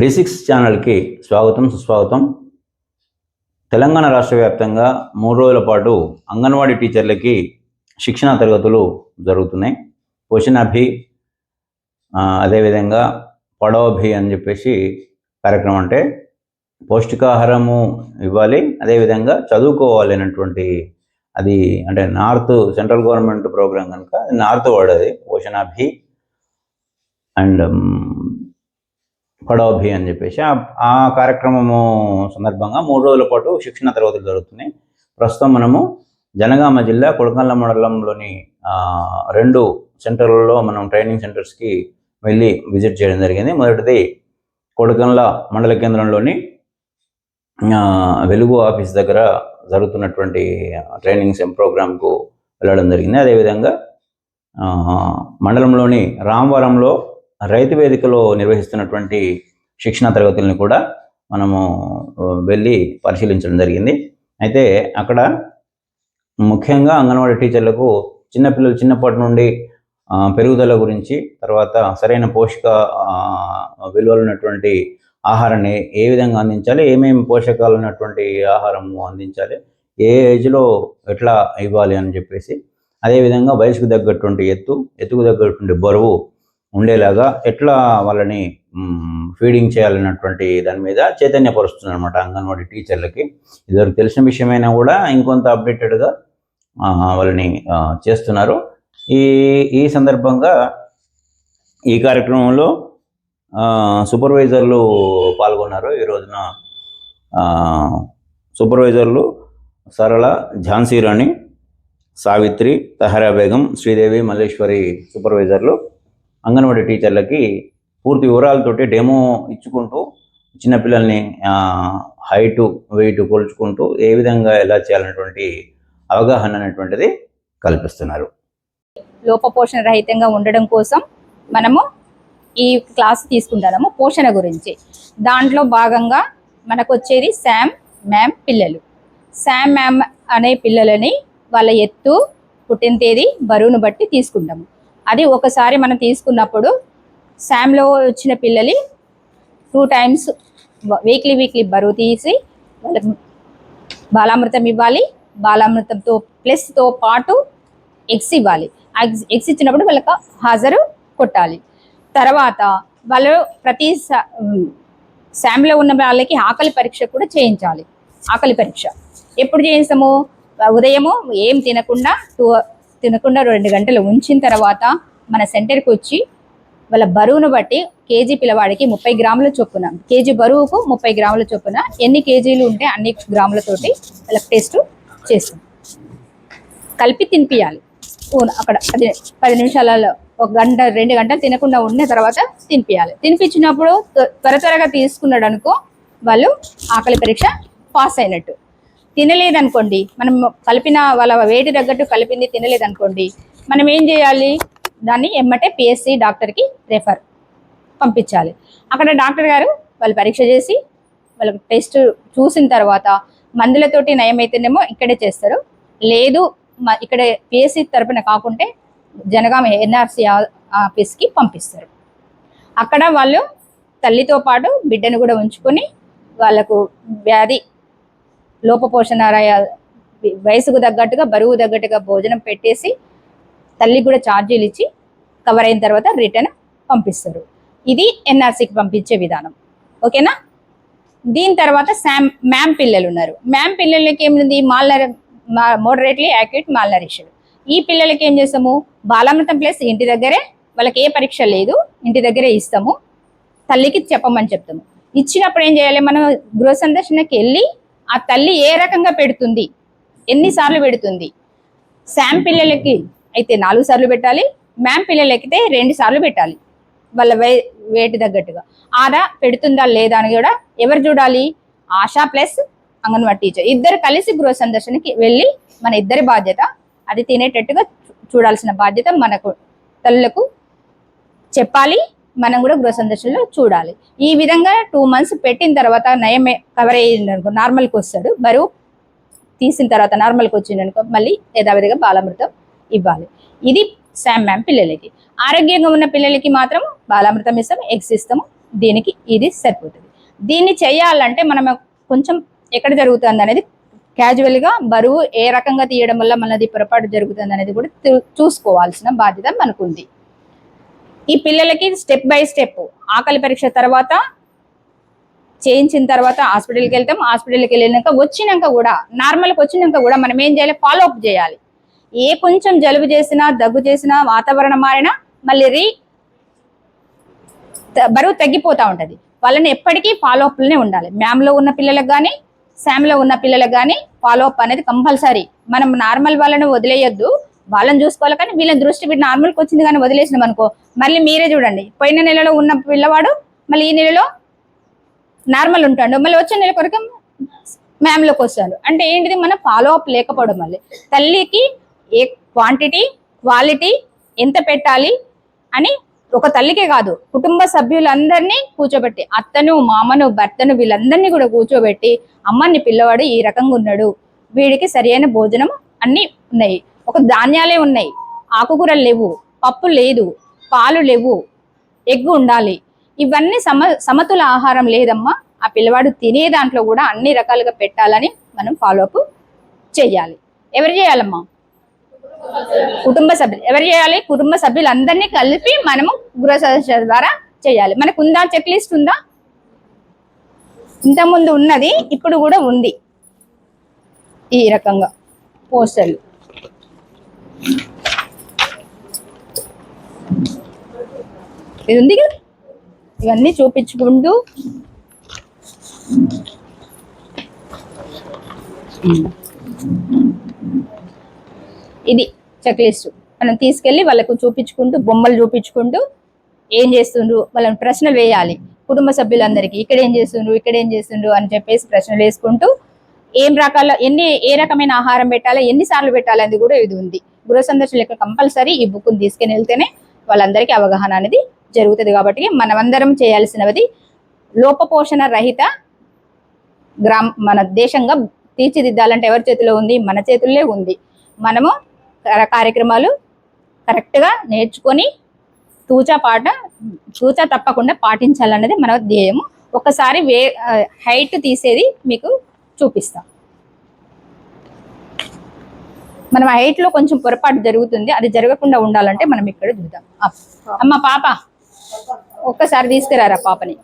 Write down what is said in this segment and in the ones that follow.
D six ఛానల్కి స్వాగతం సుస్వాగతం. తెలంగాణ రాష్ట్ర వ్యాప్తంగా మూడు రోజుల పాటు అంగన్వాడీ టీచర్లకి శిక్షణ తరగతులు జరుగుతున్నాయి. పోషణాభి అదేవిధంగా పడవభి అని చెప్పేసి కార్యక్రమం అంటే పౌష్టికాహారము ఇవ్వాలి. అదేవిధంగా చదువుకోవాలి అనేటువంటి అది అంటే నార్త్ సెంట్రల్ గవర్నమెంట్ ప్రోగ్రాం కనుక నార్త్ వర్డ్ అది పోషణాభి అండ్ పడోభి అని చెప్పేసి ఆ- కార్యక్రమము సందర్భంగా మూడు రోజుల పాటు శిక్షణ తరగతులు జరుగుతున్నాయి. ప్రస్తుతం మనము జనగామ జిల్లా కొడకల్ల మండలంలోని రెండు సెంటర్లలో మనం ట్రైనింగ్ సెంటర్స్కి వెళ్ళి విజిట్ చేయడం జరిగింది. మొదటిది కొడకండ్ల మండల కేంద్రంలోని వెలుగు ఆఫీస్ దగ్గర జరుగుతున్నటువంటి ట్రైనింగ్ సెమ్ ప్రోగ్రామ్కు వెళ్ళడం జరిగింది. అదేవిధంగా మండలంలోని రామవరంలో రైతు వేదికలో నిర్వహిస్తున్నటువంటి శిక్షణ తరగతులను కూడా మనము వెళ్ళి పరిశీలించడం జరిగింది. అయితే అక్కడ ముఖ్యంగా అంగన్వాడీ టీచర్లకు చిన్నపిల్లలు చిన్నప్పటి నుండి పెరుగుదల గురించి తర్వాత సరైన పోషక విలువలు ఉన్నటువంటి ఆహారాన్ని ఏ విధంగా అందించాలి ఏమేమి పోషకాలు ఉన్నటువంటి ఆహారము అందించాలి ఏ ఏజ్లో ఎట్లా ఇవ్వాలి అని చెప్పేసి అదేవిధంగా వయసుకు తగ్గటువంటి ఎత్తు ఎత్తుకు తగ్గటువంటి బరువు ఉండేలాగా ఎట్లా వాళ్ళని ఫీడింగ్ చేయాలన్నటువంటి దాని మీద చైతన్యపరుస్తుంది అనమాట అంగన్వాడీ టీచర్లకి. ఇదివరకు తెలిసిన విషయమైనా కూడా ఇంకొంత అప్డేటెడ్గా వాళ్ళని చేస్తున్నారు. ఈ ఈ సందర్భంగా ఈ కార్యక్రమంలో సూపర్వైజర్లు పాల్గొన్నారు. ఈ రోజున సూపర్వైజర్లు సరళ ఝాన్సీ రాణి సావిత్రి తహరా బేగం శ్రీదేవి మల్లేశ్వరి సూపర్వైజర్లు అంగన్వాడీ టీచర్లకి పూర్తి వివరాలతోటి డెమో ఇచ్చుకుంటూ చిన్నపిల్లల్ని హైటు వెయిట్ కొలుచుకుంటూ ఏ విధంగా ఎలా చేయాలనేటువంటి అవగాహన అనేటువంటిది కల్పిస్తున్నారు. లోపపోషణ రహితంగా ఉండడం కోసం మనము ఈ క్లాస్ తీసుకుంటాము పోషణ గురించి. దాంట్లో భాగంగా మనకు వచ్చేది శామ్ మ్యామ్ పిల్లలు. శామ్ మ్యామ్ అనే పిల్లలని వాళ్ళ ఎత్తు పుట్టిన తేదీ బరువును బట్టి తీసుకుంటాము. అది ఒకసారి మనం తీసుకున్నప్పుడు శామ్లో వచ్చిన పిల్లలి టూ టైమ్స్ వీక్లీ వీక్లీ బరువు తీసి వాళ్ళకి బాలామృతం ఇవ్వాలి. బాలామృతంతో ప్లస్తో పాటు ఎగ్స్ ఇవ్వాలి. ఆ ఎగ్స్ ఎగ్స్ ఇచ్చినప్పుడు వాళ్ళకి హాజరు కొట్టాలి. తర్వాత వాళ్ళు ప్రతి శామ్లో ఉన్న వాళ్ళకి ఆకలి పరీక్ష కూడా చేయించాలి. ఆకలి పరీక్ష. ఎప్పుడు చేయిస్తాము? ఉదయము ఏం తినకుండా టూ తినకుండా రెండు గంటలు ఉంచిన తర్వాత మన సెంటర్కి వచ్చి వాళ్ళ బరువును బట్టి కేజీ పిల్లవాడికి ముప్పై గ్రాముల చొప్పున కేజీ బరువుకు ముప్పై గ్రాముల చొప్పున ఎన్ని కేజీలు ఉంటే అన్ని గ్రాములతోటి వాళ్ళకి టెస్ట్ చేస్తాం. కలిపి తినిపించాలి అక్కడ పది పది నిమిషాలలో ఒక గంట రెండు గంటలు తినకుండా ఉన్న తర్వాత తినిపియాలి. తినిపించినప్పుడు త్వ- త్వర త్వరగా తీసుకున్నాడు అనుకో వాళ్ళు ఆకలి పరీక్ష పాస్ అయినట్టు. తినలేదనుకోండి మనం కలిపిన వాళ్ళ వేడి తగ్గట్టు కలిపింది తినలేదనుకోండి మనం ఏం చేయాలి? దాన్ని ఎమ్మటే పిఎస్సి డాక్టర్కి రెఫర్ పంపించాలి. అక్కడ డాక్టర్ గారు వాళ్ళు పరీక్ష చేసి వాళ్ళకి టెస్ట్ చూసిన తర్వాత మందులతోటి నయమైతేనేమో ఇక్కడే చేస్తారు. లేదు మ- ఇక్కడ పిఎస్సి తరపున కాకుంటే జనగామ ఎన్ఆర్సి ఆఫీస్కి పంపిస్తారు. అక్కడ వాళ్ళు తల్లితో పాటు బిడ్డను కూడా ఉంచుకొని వాళ్ళకు వ్యాధి లోపపోషణారాయ వయసుకు తగ్గట్టుగా బరువు తగ్గట్టుగా భోజనం పెట్టేసి తల్లికి కూడా ఛార్జీలు ఇచ్చి కవర్ అయిన తర్వాత రిటర్న్ పంపిస్తారు. ఇది ఎన్ఆర్సీకి పంపించే విధానం. ఓకేనా దీని తర్వాత శామ్ మ్యామ్ పిల్లలు ఉన్నారు. మ్యామ్ పిల్లలకి ఏమింది? మాల్నర్ మోడరేట్లీ యాక్యూట్ మాల్నరిష్డ్ ఈ పిల్లలకి ఏం చేస్తాము? బాలామృతం ప్లస్ ఇంటి దగ్గరే వాళ్ళకి ఏ పరీక్ష లేదు ఇంటి దగ్గరే ఇస్తాము. తల్లికి చెప్పమని చెప్తాము. ఇచ్చినప్పుడు ఏం చేయాలి? మనం గృహ సందర్శనకి వెళ్ళి ఆ తల్లి ఏ రకంగా పెడుతుంది? ఎన్నిసార్లు పెడుతుంది? శామ్ పిల్లలకి అయితే నాలుగు సార్లు పెట్టాలి మ్యామ్ పిల్లలకైతే రెండు సార్లు పెట్టాలి. వాళ్ళ వే వేటి తగ్గట్టుగా. ఆరా పెడుతుందా లేదా అని కూడా ఎవరు చూడాలి? ASHA plus anganwadi teacher. ఇద్దరు కలిసి గృహ సందర్శనకి వెళ్ళి మన ఇద్దరి బాధ్యత అది తినేటట్టుగా చూ- చూడాల్సిన బాధ్యత మనకు తల్లులకు చెప్పాలి. మనం కూడా గృహ సందర్శనలో చూడాలి. ఈ విధంగా టూ మంత్స్ పెట్టిన తర్వాత నయమే కవర్ అయ్యింది అనుకో నార్మల్కి వస్తాడు. బరువు తీసిన తర్వాత నార్మల్కి వచ్చింది అనుకో మళ్ళీ యథావిధిగా బాలామృతం ఇవ్వాలి. ఇది శామ్ మ్యామ్ పిల్లలకి. ఆరోగ్యంగా ఉన్న పిల్లలకి మాత్రం బాలామృతం ఇస్తాం ఎగ్స్ ఇస్తాము. దీనికి ఇది సరిపోతుంది. దీన్ని చేయాలంటే మనం కొంచెం ఎక్కడ జరుగుతుంది అనేది క్యాజువల్గా బరువు ఏ రకంగా తీయడం వల్ల మనది పొరపాటు జరుగుతుంది అనేది కూడా చూసుకోవాల్సిన బాధ్యత మనకుంది. ఈ పిల్లలకి స్టెప్ బై స్టెప్ ఆకలి పరీక్ష తర్వాత చేయించిన తర్వాత హాస్పిటల్కి వెళ్తాం. హాస్పిటల్కి వెళ్ళినాక వచ్చినాక కూడా నార్మల్కి వచ్చినాక కూడా మనం ఏం చేయాలి? ఫాలో అప్ చేయాలి. ఏ కొంచెం జలుబు చేసినా దగ్గు చేసినా వాతావరణం మారినా మళ్ళీ రీ త- బరువు తగ్గిపోతూ ఉంటుంది. వాళ్ళని ఎప్పటికీ ఫాలో అప్లోనే ఉండాలి. మ్యామ్లో ఉన్న పిల్లలకు కానీ శామ్లో ఉన్న పిల్లలకు కానీ ఫాలో అప్ అనేది కంపల్సరీ మనం నార్మల్ వాళ్ళని వదిలేయొద్దు. వాళ్ళని చూసుకోవాలి కానీ వీళ్ళని దృష్టి పెట్టి నార్మల్కి వచ్చింది కానీ వదిలేసినాం అనుకో మళ్ళీ మీరే చూడండి. పోయిన నెలలో ఉన్న పిల్లవాడు మళ్ళీ ఈ నెలలో నార్మల్ ఉంటాడు. మళ్ళీ వచ్చే నెల కొరకు మ్యామ్లోకి వస్తాడు అంటే ఏంటిది? మన ఫాలో అప్ లేకపోవడం మళ్ళీ తల్లికి ఏ క్వాంటిటీ క్వాలిటీ ఎంత పెట్టాలి అని ఒక తల్లికే కాదు. కుటుంబ సభ్యులందరినీ కూర్చోబెట్టి అత్తను మామను భర్తను వీళ్ళందరినీ కూడా కూర్చోబెట్టి అమ్మని పిల్లవాడు ఈ రకంగా ఉన్నాడు. వీడికి సరైన భోజనం అన్నీ ఉన్నాయి. ఒక ధాన్యాలే ఉన్నాయి. ఆకుకూరలు లేవు పప్పు లేదు పాలు లేవు ఎగ్గు ఉండాలి. ఇవన్నీ సమ సమతుల ఆహారం లేదమ్మా. ఆ పిల్లవాడు తినే దాంట్లో కూడా అన్ని రకాలుగా పెట్టాలని మనం ఫాలోఅప్ చేయాలి. ఎవరు చేయాలమ్మా? కుటుంబ సభ్యులు. ఎవరు చేయాలి? కుటుంబ సభ్యులందరినీ కలిపి మనము గృహ సదస్య ద్వారా చేయాలి. మనకు ఉందా? చెక్ లిస్ట్ ఉందా? ఇంతకుముందు ఉన్నది ఇప్పుడు కూడా ఉంది. ఈ రకంగా పోస్టర్లు. ఇది ఉంది కదా? ఇవన్నీ చూపించుకుంటూ. ఇది చెక్ లిస్ట్ మనం తీసుకెళ్ళి వాళ్ళకు చూపించుకుంటూ బొమ్మలు చూపించుకుంటూ ఏం చేస్తుండ్రు? వాళ్ళని ప్రశ్నలు వేయాలి. కుటుంబ సభ్యులందరికీ ఇక్కడ ఏం చేస్తుండ్రు? ఇక్కడ ఏం చేస్తుండ్రు? అని చెప్పేసి ప్రశ్నలు వేసుకుంటూ ఏం రకాల ఎన్ని ఏ రకమైన ఆహారం పెట్టాలి? ఎన్నిసార్లు పెట్టాలి? అనేది కూడా ఇది ఉంది. గృహ సందర్శన లెక్క కంపల్సరీ ఈ బుక్ని తీసుకుని వెళ్తేనే వాళ్ళందరికీ అవగాహన అనేది జరుగుతుంది కాబట్టి మనమందరం చేయాల్సినది లోపపోషణ రహిత గ్రామ మన దేశంగా తీర్చిదిద్దాలంటే ఎవరి చేతిలో ఉంది? మన చేతుల్లో ఉంది. మనము కర- కార్యక్రమాలు కరెక్ట్గా నేర్చుకొని తూచా పాట తూచా తప్పకుండా పాటించాలన్నది మన ధ్యేయము. ఒకసారి వే హైట్ తీసేది మీకు చూపిస్తాం. మనం హైట్లో కొంచెం పొరపాటు జరుగుతుంది అది జరగకుండా ఉండాలంటే మనం ఇక్కడ చూద్దాం. అమ్మ పాప. ఒక్కసారి తీసుకురారా పాపని?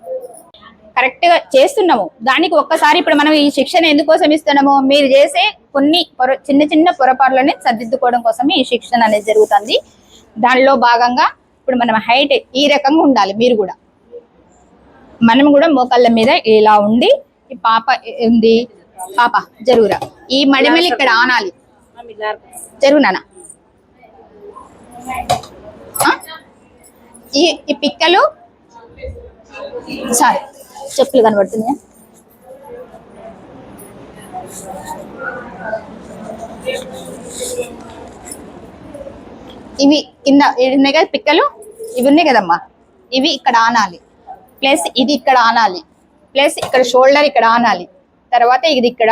కరెక్ట్గా చేస్తున్నాము. దానికి ఒక్కసారి ఇప్పుడు మనం ఈ శిక్షణ ఎందుకోసం ఇస్తున్నాము? మీరు చేసే కొన్ని పొర చిన్న చిన్న పొరపాట్లని సర్దిద్దుకోవడం కోసమే ఈ శిక్షణ అనేది జరుగుతుంది. దానిలో భాగంగా ఇప్పుడు మనం హైట్ ఈ రకంగా ఉండాలి మీరు కూడా. మనం కూడా మోకాళ్ళ మీద ఇలా ఉండి ఈ పాప ఉంది. పాప జరుగురా. ఈ మడిమలి ఇక్కడ ఆనాలి. జరుగు నాన్న. ఆ? ఈ ఈ పిక్కలు? సారీ చెప్పులు కనబడుతున్నాయా? ఇవి కింద ఉన్నాయి కదా పిక్కలు? ఇవి ఉన్నాయి కదమ్మా. ఇవి ఇక్కడ ఆనాలి. ప్లస్ ఇది ఇక్కడ ఆనాలి. ప్లస్ ఇక్కడ షోల్డర్ ఇక్కడ ఆనాలి. తర్వాత ఇది ఇక్కడ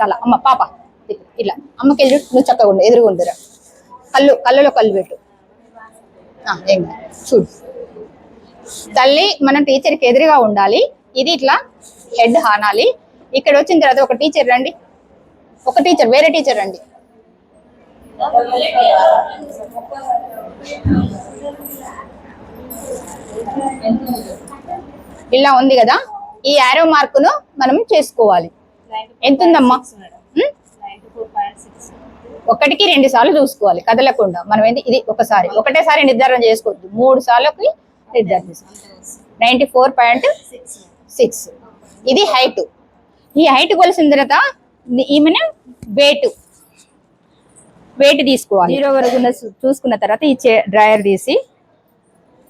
తల. అమ్మ పాప. ఇట్లా. అమ్మకి ఎదురు నువ్వు చక్కగా ఉండు ఎదురుగా కళ్ళు కళ్ళలో కళ్ళు పెట్టు. చూడు. తల్లి మన టీచర్కి ఎదురుగా ఉండాలి. ఇది ఇట్లా హెడ్ ఆనాలి. ఇక్కడ వచ్చిన తర్వాత ఒక టీచర్ రండి. ఒక టీచర్ వేరే టీచర్ రండి. ఇలా ఉంది కదా? ఈ యారో మార్కును మనం చేసుకోవాలి. ఎంత ఉందమ్మా? ఒకటికి రెండు సార్లు చూసుకోవాలి కదలకుండా. మనం ఏంటి ఇది ఒకసారి. ఒకటేసారి నిర్ధారణ చేసుకోవద్దు. మూడు సార్లకి నిర్ధారణ నైంటీ ఫోర్ పాయింట్ సిక్స్. ఇది హైట్. ఈ హైట్ కొలిసిన తర్వాత ఈమెను వెయిట్ వెయిట్ తీసుకోవాలి. జీరో వరకు చూసుకున్న తర్వాత ఈ డ్రైయర్ తీసి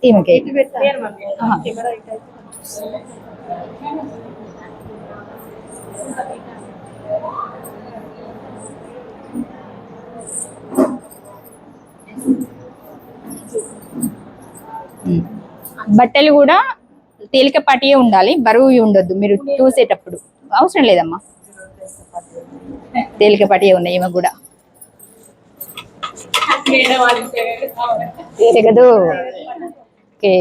ఈమెకి. Hmm. బట్టలు కూడా తేలికపాటియే ఉండాలి బరువు ఉండొద్దు. మీరు చూసేటప్పుడు అవసరం లేదమ్మా. తేలికపాటియే ఉన్నాయి ఈమె కూడా. తెగదు. ఓకే.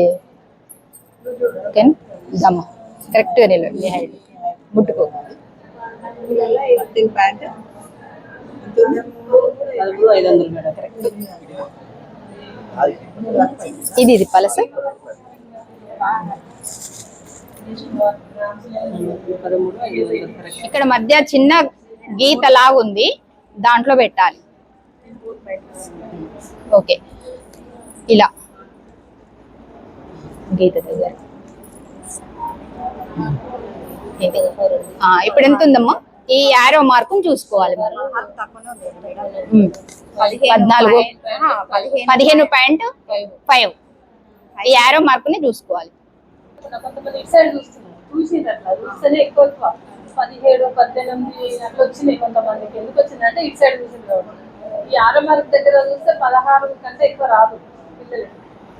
కరెక్ట్గా నిలవండి మీ హైట్. ముట్టుకో. ఇది ఇది పలస? ఇక్కడ మధ్య చిన్న గీత లాగుంది దాంట్లో పెట్టాలి. ఓకే. ఇలా. గీత దగ్గర. ఇప్పుడు ఎంత ఉందమ్మా ఈ యారో మార్కుని చూసుకోవాలి ఉమ్. పద్నాలుగు పదిహేను పాయింట్ ఫైవ్ ఈ యారో మార్కుని చూసుకోవాలి పదిహేడు పద్దెనిమిది అట్లా వచ్చినాయి కొంతమందికి ఎందుకు వచ్చిందంటే ఇటు సైడ్ ఈ ఆరో మార్క్ దగ్గర చూస్తే పదహారు కంటే ఎక్కువ రాదు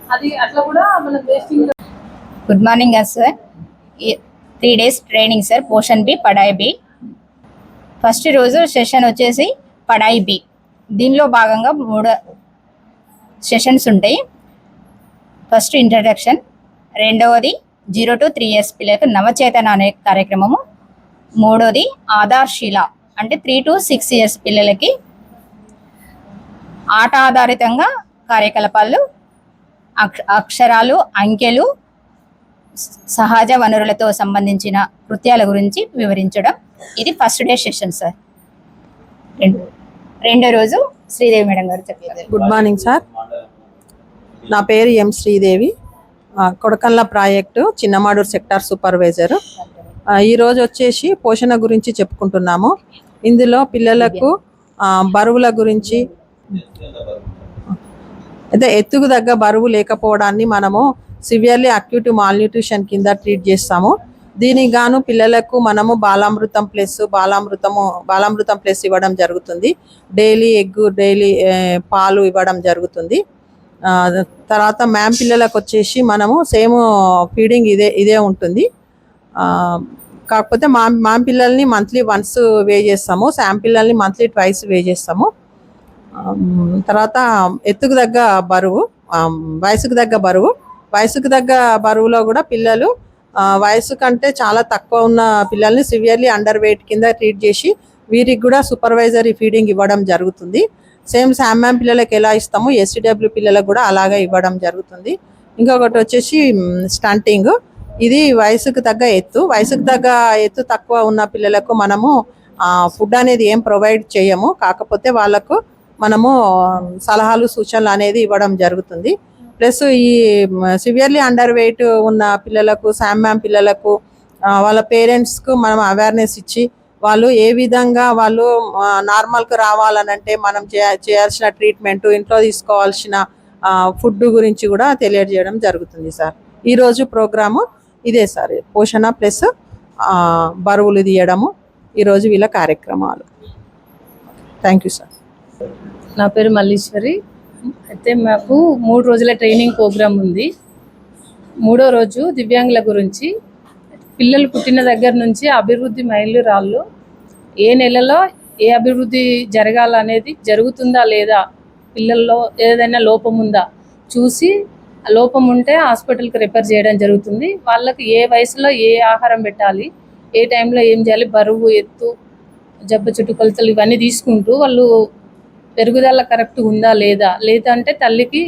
అది అట్లా కూడా మనం wasting good morning sir three days training sir Poshan Bhi Padhai Bhi first రోజు సెషన్ వచ్చేసి పడాయి బి. దీనిలో భాగంగా మూడు సెషన్స్ ఉంటాయి. ఫస్ట్ ఇంట్రడక్షన్ రెండవది జీరో టు త్రీ ఇయర్స్ పిల్లలకు నవచేతన అనే కార్యక్రమము మూడోది ఆధార్శీల అంటే త్రీ టు సిక్స్ ఇయర్స్ పిల్లలకి ఆట ఆధారితంగా కార్యకలాపాలు అక్ష- అక్షరాలు అంకెలు సహజ వనరులతో సంబంధించిన కృత్యాల గురించి వివరించడం. ఇది ఫస్ట్ డే సెషన్ సార్ రెండు. రెండో రోజు శ్రీదేవి మేడం గారు చెప్పారు. గుడ్ మార్నింగ్ సార్ నా పేరు M Sridevi. Kodakandla project Chinnamaduru sector supervisor. ఈరోజు ఈ రోజు వచ్చేసి పోషణ గురించి చెప్పుకుంటున్నాము. ఇందులో పిల్లలకు బరువుల గురించి అయితే ఎత్తుకు తగ్గ బరువు లేకపోవడాన్ని మనము సివియర్లీ అక్యూట్ మాల్న్యూట్రిషన్ కింద ట్రీట్ చేస్తాము. దీనికి గాను పిల్లలకు మనము బాలామృతం ప్లస్ బాలామృతము బాలామృతం ప్లస్ ఇవ్వడం జరుగుతుంది. డైలీ ఎగ్ డైలీ పాలు ఇవ్వడం జరుగుతుంది. తర్వాత మ్యామ్ పిల్లలకు వచ్చేసి మనము సేమ్ ఫీడింగ్ ఇదే ఇదే ఉంటుంది. కాకపోతే మా మా పిల్లల్ని మంత్లీ వన్స్ వే చేస్తాము శామ్ పిల్లల్ని మంత్లీ ట్వైస్ వే చేస్తాము. తర్వాత ఎత్తుకు తగ్గ బరువు వయసుకు తగ్గ బరువు. వయసుకు తగ్గ బరువులో కూడా పిల్లలు వయసు కంటే చాలా తక్కువ ఉన్న పిల్లల్ని సివియర్లీ అండర్ వెయిట్ కింద ట్రీట్ చేసి వీరికి కూడా సూపర్వైజరీ ఫీడింగ్ ఇవ్వడం జరుగుతుంది. సేమ్ శామ్యామ్ పిల్లలకి ఎలా ఇస్తామో ఎస్సీడబ్ల్యూ పిల్లలకు కూడా అలాగే ఇవ్వడం జరుగుతుంది. ఇంకొకటి వచ్చేసి స్టంటింగ్ ఇది వయసుకు తగ్గ ఎత్తు. వయసుకు తగ్గ ఎత్తు తక్కువ ఉన్న పిల్లలకు మనము ఫుడ్ అనేది ఏం ప్రొవైడ్ చేయము. కాకపోతే వాళ్ళకు మనము సలహాలు సూచనలు అనేది ఇవ్వడం జరుగుతుంది. ప్లస్ ఈ సివియర్లీ అండర్ వెయిట్ ఉన్న పిల్లలకు శామ్యామ్ పిల్లలకు వాళ్ళ పేరెంట్స్కు మనం అవేర్నెస్ ఇచ్చి వాళ్ళు ఏ విధంగా వాళ్ళు నార్మల్కి రావాలనంటే మనం చేయాల్సిన ట్రీట్మెంట్ ఇంట్లో తీసుకోవాల్సిన ఫుడ్ గురించి కూడా తెలియజేయడం జరుగుతుంది సార్. ఈరోజు ప్రోగ్రాము ఇదే సార్. పోషణ ప్లస్ బరువులు తీయడము. ఈరోజు వీళ్ళ కార్యక్రమాలు. థ్యాంక్ యూ సార్ నా పేరు మల్లీశ్వరి. అయితే మాకు మూడు రోజుల ట్రైనింగ్ ప్రోగ్రాం ఉంది. మూడో రోజు దివ్యాంగుల గురించి పిల్లలు పుట్టిన దగ్గర నుంచి అభివృద్ధి మైలురాళ్ళు ఏ నెలలో ఏ అభివృద్ధి జరగాలనేది జరుగుతుందా లేదా పిల్లల్లో ఏదైనా లోపం ఉందా చూసి లోపం ఉంటే హాస్పిటల్కి రిఫర్ చేయడం జరుగుతుంది. వాళ్ళకి ఏ వయసులో ఏ ఆహారం పెట్టాలి ఏ టైంలో ఏం చేయాలి బరువు ఎత్తు జబ్బు చుట్టుకొలతలు ఇవన్నీ తీసుకుంటూ వాళ్ళు పెరుగుదల కరెక్ట్ ఉందా లేదా? లేదా అంటే తల్లికి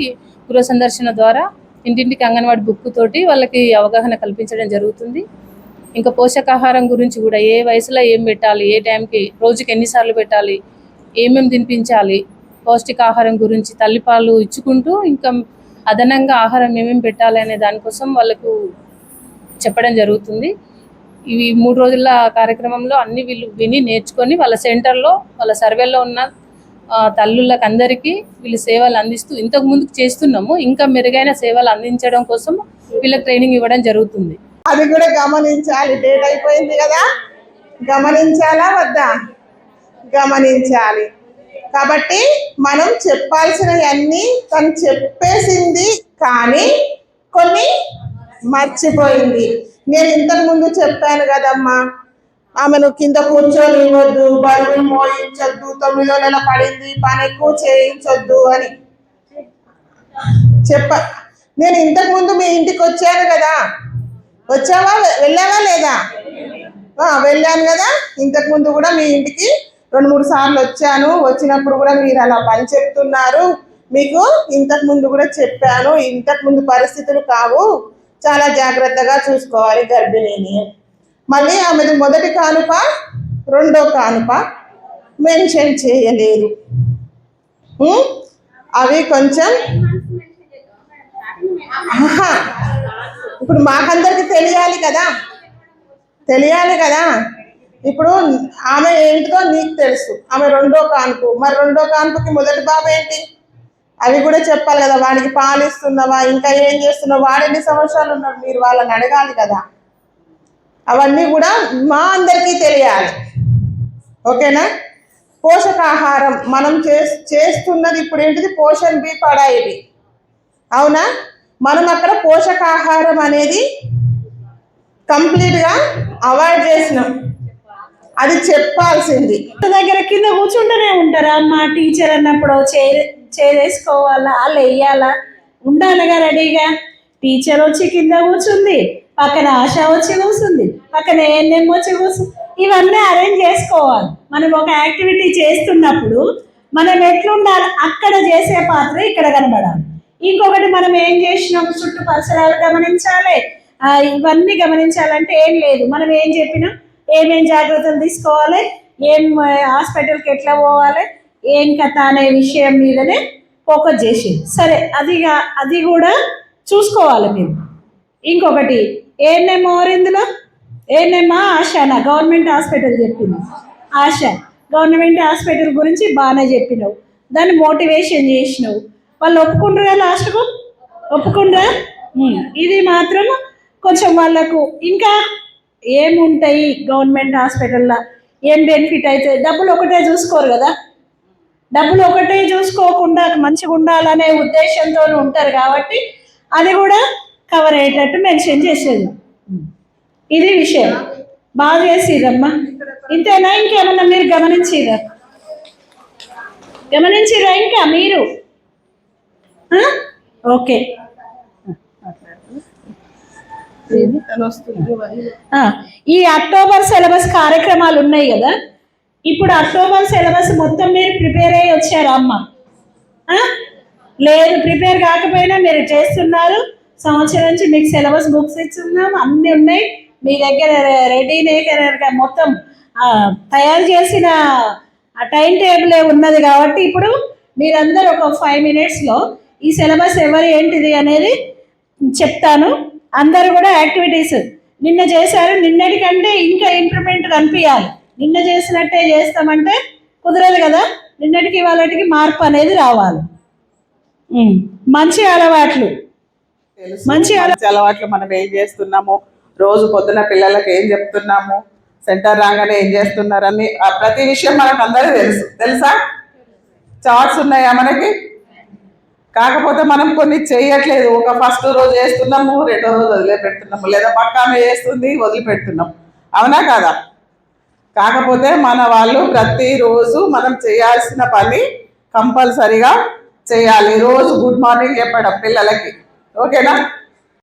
గృహ సందర్శన ద్వారా ఇంటింటికి అంగన్వాడీ బుక్ తోటి వాళ్ళకి అవగాహన కల్పించడం జరుగుతుంది. ఇంకా పోషకాహారం గురించి కూడా ఏ వయసులో ఏం పెట్టాలి ఏ టైంకి రోజుకి ఎన్నిసార్లు పెట్టాలి ఏమేమి తినిపించాలి పౌష్టికాహారం గురించి తల్లిపాలు ఇచ్చుకుంటూ ఇంకా అదనంగా ఆహారం ఏమేమి పెట్టాలి అనే దానికోసం వాళ్ళకు చెప్పడం జరుగుతుంది. ఇవి మూడు రోజుల కార్యక్రమంలో అన్ని వీళ్ళు విని నేర్చుకొని వాళ్ళ సెంటర్లో వాళ్ళ సర్వేలో ఉన్న తల్లులకు అందరికీ వీళ్ళు సేవలు అందిస్తూ ఇంతకు ముందు చేస్తున్నాము. ఇంకా మెరుగైన సేవలు అందించడం కోసం వీళ్ళకి ట్రైనింగ్ ఇవ్వడం జరుగుతుంది. అది కూడా గమనించాలి. డేట్ అయిపోయింది కదా? గమనించాలా వద్దా? గమనించాలి. కాబట్టి మనం చెప్పాల్సినవన్నీ తను చెప్పేసింది కానీ కొన్ని మర్చిపోయింది. నేను ఇంతకు ముందు చెప్పాను కదమ్మా ఆమెను కింద కూర్చొని ఇవ్వద్దు బరువు మోయించొద్దు తొమ్మిదో నెల పడింది పని ఎక్కువ చేయించొద్దు అని. చెప్ప నేను ఇంతకు ముందు మీ ఇంటికి వచ్చాను కదా. వచ్చావా వెళ్ళావా లేదా? వెళ్ళాను కదా. ఇంతకు ముందు కూడా మీ ఇంటికి రెండు మూడు సార్లు వచ్చాను. వచ్చినప్పుడు కూడా మీరు అలా పని చెప్తున్నారు. మీకు ఇంతకు ముందు కూడా చెప్పాను. ఇంతకు ముందు పరిస్థితులు కావు. చాలా జాగ్రత్తగా చూసుకోవాలి గర్భిణిని మళ్ళీ ఆమెది మొదటి కానుక రెండో కానుక. మెన్షన్ చేయలేదు అవి కొంచెం ఇప్పుడు మాకందరికి తెలియాలి కదా? తెలియాలి కదా? ఇప్పుడు ఆమె ఏంటిదో నీకు తెలుసు. ఆమె రెండో కానుపు మరి రెండో కానుపుకి మొదటి బాబు ఏంటి? అవి కూడా చెప్పాలి కదా. వాడికి పాలిస్తున్నావా? ఇంకా ఏం చేస్తున్నావు? వాడు ఎన్ని సంవత్సరాలు ఉన్నారు మీరు వాళ్ళని అడగాలి కదా. అవన్నీ కూడా మా అందరికీ తెలియాలి. ఓకేనా? పోషకాహారం మనం చేస్ చేస్తున్నది ఇప్పుడు ఏంటిది? పోషణ బి పడాయిది అవునా? మనం అక్కడ పోషకాహారం అనేది కంప్లీట్గా అవాయిడ్ చేసినాం. అది చెప్పాల్సింది. దగ్గర కింద కూర్చుంటూనే ఉంటారా? అమ్మ టీచర్ అన్నప్పుడు చే చేరేసుకోవాలా? వాళ్ళు వెయ్యాలా ఉండాలిగా రెడీగా? టీచర్ వచ్చి కింద కూర్చుంది. పక్కన ఆశ వచ్చి కూర్చుంది పక్కన ఏఎన్ఎం వచ్చి కూర్చుంది ఇవన్నీ అరేంజ్ చేసుకోవాలి. మనం ఒక యాక్టివిటీ చేస్తున్నప్పుడు మనం ఎట్లుండాలి? అక్కడ చేసే పాత్ర ఇక్కడ కనబడాలి. ఇంకొకటి మనం ఏం చేసినాం? చుట్టూ పరిసరాలు గమనించాలి. ఇవన్నీ గమనించాలంటే ఏం లేదు. మనం ఏం చెప్పినా? ఏమేం జాగ్రత్తలు తీసుకోవాలి? ఏం హాస్పిటల్కి ఎట్లా పోవాలి? ఏం కథ అనే విషయం మీదనే ఫోకస్ చేసింది. సరే అదిగా అది కూడా చూసుకోవాలి మీరు. ఇంకొకటి ఏఎన్ఎం ఎవరు ఇందులో? ఏఎన్ఎమ్మా ఆశానా గవర్నమెంట్ హాస్పిటల్ చెప్పింది. ఆశ. గవర్నమెంట్ హాస్పిటల్ గురించి బాగానే చెప్పినావు. దాన్ని మోటివేషన్ చేసినావు. వాళ్ళు ఒప్పుకుంటారా లాస్ట్కు? ఒప్పుకుంటారా. ఇది మాత్రం కొంచెం వాళ్ళకు ఇంకా ఏముంటాయి గవర్నమెంట్ హాస్పిటల్లో? ఏం బెనిఫిట్ అయితే డబ్బులు ఒకటే చూసుకోరు కదా? డబ్బులు ఒకటే చూసుకోకుండా మంచిగా ఉండాలనే ఉద్దేశంతో ఉంటారు కాబట్టి అది కూడా కవర్ అయ్యేటట్టు మెన్షన్ చేసేది. ఇది విషయం. బాగా చేసిరమ్మా. ఇంతేనా? ఇంకేమన్నా మీరు గమనించిరా? గమనించిరా ఇంకా మీరు? ఓకే. ఈ అక్టోబర్ సిలబస్ కార్యక్రమాలు ఉన్నాయి కదా? ఇప్పుడు అక్టోబర్ సిలబస్ మొత్తం మీరు ప్రిపేర్ అయ్యి వచ్చారా అమ్మ? లేదు ప్రిపేర్ కాకపోయినా మీరు చేస్తున్నారు. సంవత్సరం నుంచి మీకు సిలబస్ బుక్స్ ఇస్తున్నాం అన్నీ ఉన్నాయి. మీ దగ్గర రెడీ మొత్తం తయారు చేసిన టైం టేబులే ఉన్నది కాబట్టి ఇప్పుడు మీరందరూ ఒక ఫైవ్ మినిట్స్లో ఈ సిలబస్ ఎవరు ఏంటిది అనేది చెప్తాను. అందరూ కూడా యాక్టివిటీస్ నిన్న చేశారు నిన్నటి కంటే ఇంకా ఇంప్రూవ్మెంట్ కనిపించాలి నిన్న చేసినట్టే చేస్తామంటే కుదరదు కదా. నిన్నటికి వాళ్ళకి మార్పు అనేది రావాలి. మంచి అలవాట్లు. మంచి అల- మంచి అలవాట్లు మనం ఏం చేస్తున్నాము? రోజు పొద్దున పిల్లలకి ఏం చెప్తున్నాము? సెంటర్ రాగానే ఏం చేస్తున్నారని ప్రతి విషయం మనకు అందరికీ తెలుసు. తెలుసా? చార్ట్స్ ఉన్నాయా మనకి? కాకపోతే మనం కొన్ని చేయట్లేదు. ఒక ఫస్ట్ రోజు చేస్తున్నాము రెండో రోజు వదిలిపెడుతున్నాము. లేదా పక్క ఆమె చేస్తుంది వదిలిపెడుతున్నాం. అవునా కదా? కాకపోతే మన వాళ్ళు ప్రతిరోజు మనం చేయాల్సిన పని కంపల్సరిగా చేయాలి. రోజు గుడ్ మార్నింగ్ చెప్పడం పిల్లలకి. ఓకేనా